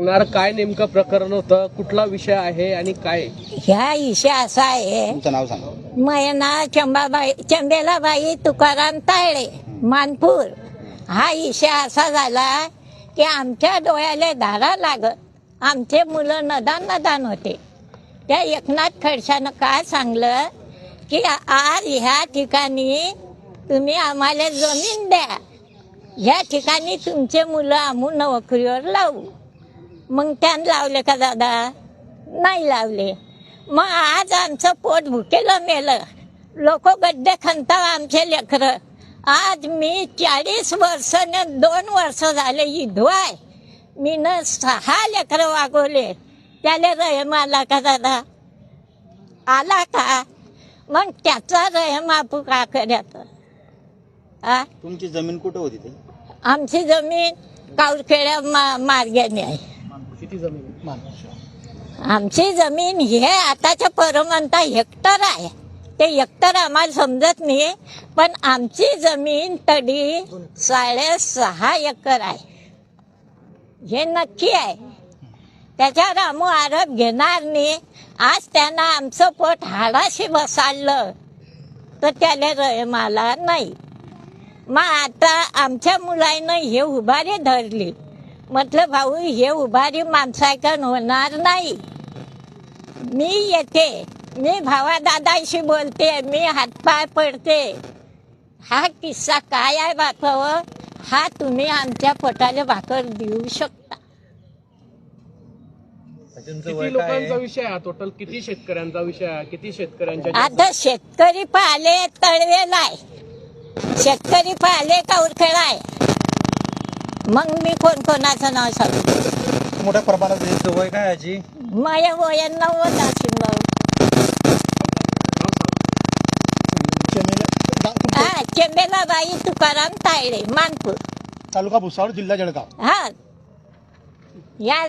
सांगणार काय नेमकं प्रकरण होतं कुठला विषय आहे आणि काय? ह्या इशा असा आहे तुमचं नाव सांगा. माझं नाव चंबाबाई चंबेलाबाई तुकाराम तायडे मानपूर. हा इशा असा झाला की आमच्या डोळ्याला धारा लागत आमचे मुलं नदान नदान होते. त्या एकनाथ खडशानं काय सांगलं की आज ह्या ठिकाणी तुम्ही आम्हाला जमीन द्या ह्या ठिकाणी तुमचे मुलं आम्ही नोकरीवर लावू. मग त्यानं लावले का दादा? नाही लावले. मग आज आमचं पोट भुकेलं मेलं लोक गड्डे खणता आमचे लेकरं. आज मी चाळीस वर्ष न दोन वर्ष झाले आहे. मी न सहा लेकरं वागवले. त्याला रहम आला का दादा? आला का? मग त्याचा रहम आपू का आ? तुमची जमीन कुठं होती आमची जमीन काऊरखेड्या मा मार्गाने आहे. किती जमीन आमची जमीन हे आताच्या परमंता हेक्टर आहे. ते हेक्टर आम्हाला समजत नाही पण आमची जमीन तडी साडेसहा एकर आहे. हे नक्की आहे. त्याच्यावर आम्ही आरोप घेणार नाही. आज त्यांना आमचं पोट हाडाशी बसाडलं तर त्याला मला नाही. मग आता आमच्या मुलानं हे उभारी धरली. म्हटलं भाऊ हे उभारी माणसाकडून होणार नाही. मी येते. मी भावा दादाशी बोलते. मी हातपाय पडते. हा किस्सा काय आहे बापावं हा तुम्ही आमच्या पोटाला भाकर देऊ शकता. किती लोकांचा विषय आहे टोटल किती शेतकऱ्यांचा विषय आहे? किती शेतकऱ्यांच्या आता शेतकरी पाहिले तळवेला आहे. शेतकरी पाहिले का उरखेळाय मग मी कोण कोणाचं नाव सांगू? मोठ्या प्रमाणात याचं वय काय याची माझ्या वया नव्वद असेल भाऊ. हा चेंबेलाबाई तुकाराम तायडे मानपूर. तालुका भुसावळ जिल्हा जळगाव. हा. या